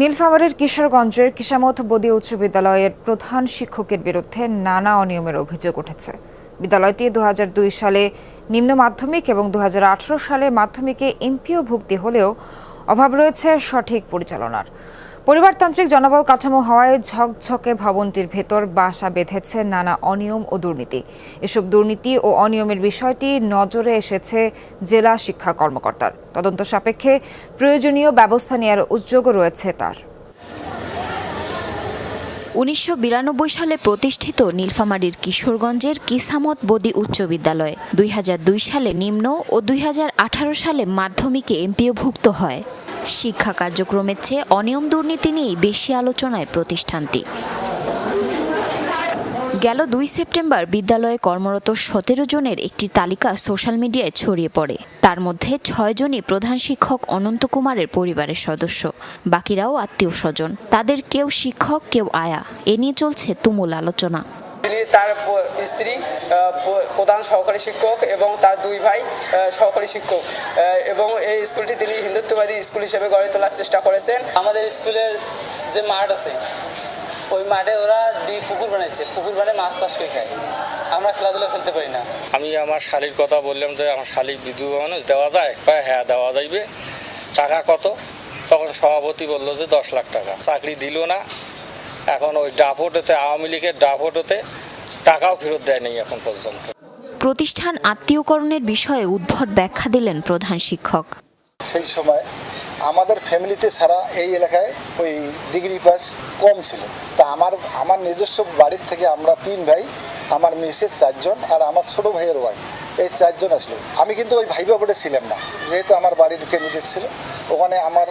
নীলফামারীর কিশোরগঞ্জের কিসামত বদি উচ্চ বিদ্যালয়ের প্রধান শিক্ষকের বিরুদ্ধে নানা অনিয়মের অভিযোগ উঠেছে। বিদ্যালয়টি দু হাজার দুই সালে নিম্ন মাধ্যমিক এবং দু হাজার আঠারো সালে মাধ্যমিকে এমপিও ভুক্তি হলেও অভাব রয়েছে সঠিক পরিচালনার। পরিবারতান্ত্রিক জনবল কাঠামো হওয়ায় ঝকঝকে ভবনটির ভেতর বাসা বেঁধেছে নানা অনিয়ম ও দুর্নীতি। এসব দুর্নীতি ও অনিয়মের বিষয়টি নজরে এসেছে জেলা শিক্ষা কর্মকর্তার। তদন্ত সাপেক্ষে প্রয়োজনীয় ব্যবস্থা নেওয়ার উদ্যোগও রয়েছে তার। উনিশশো বিরানব্বই সালে প্রতিষ্ঠিত নীলফামারীর কিশোরগঞ্জের কিসামত বদি উচ্চ বিদ্যালয়। দুই হাজার দুই সালে নিম্ন ও দুই হাজার আঠারো সালে মাধ্যমিকে এমপিওভুক্ত হয়। শিক্ষা কার্যক্রমের চেয়ে অনিয়ম দুর্নীতি নিয়েই বেশি আলোচনায় প্রতিষ্ঠানটি। গেল দুই সেপ্টেম্বর বিদ্যালয়ে কর্মরত সতেরো জনের একটি তালিকা সোশ্যাল মিডিয়ায় ছড়িয়ে পড়ে। তার মধ্যে ছয়জনই প্রধান শিক্ষক অনন্ত কুমারের পরিবারের সদস্য। বাকিরাও আত্মীয় স্বজন। তাদের কেউ শিক্ষক, কেউ আয়া। এ নিয়ে চলছে তুমুল আলোচনা। তার স্ত্রী প্রধান সহকারী শিক্ষক এবং তার দুই ভাই সহকারী শিক্ষক। এবং এই স্কুলটি তিনি হিন্দুত্ববাদী স্কুল হিসেবে গড়ে তোলার চেষ্টা করেছেন। আমাদের স্কুলের যে মাঠ আছে, ওই মাঠে ওরা ডি পুকুর বানাইছে। পুকুর বানিয়ে মাছ চাষ করে খায়। আমরা খেলাধুলা খেলতে পারি না। আমি আমার শালির কথা বললাম যে, আমার শালিক বিধবা মানুষ, দেওয়া যায়? হ্যাঁ দেওয়া যাইবে। টাকা কত? তখন সভাপতি বলল যে, দশ লাখ টাকা। চাকরি দিল না। এখন ওই ডাফোটোতে, আওয়ামী লীগের ডাফোটোতে টাকাও ফেরত দেয়নি এখন পর্যন্ত। প্রতিষ্ঠান আত্মীয়করণের বিষয়ে উদ্ভট ব্যাখ্যা দিলেন প্রধান শিক্ষক। সেই সময় আমাদের ফ্যামিলিতে ছাড়া এই এলাকায় ওই ডিগ্রি পাস কম ছিল। তা আমার আমার নিজস্ব বাড়ির থেকে আমরা তিন ভাই আমার মিসেস চারজন আর আমার ছোট ভাইয়ের ওয়াইফ এই চারজন আসলো। আমি কিন্তু ওই ভাই বাবুটা ছিলাম না যেহেতু আমার বাড়ির ক্যান্ডিডেট ছিল ওখানে আমার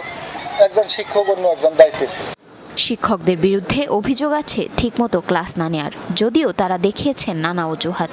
একজন শিক্ষক অন্য একজন দায়িত্বে ছিল। শিক্ষকদের বিরুদ্ধে অভিযোগ আছে ঠিকমতো ক্লাস না নেয়ার। যদিও তারা দেখিয়েছেন নানা অজুহাত।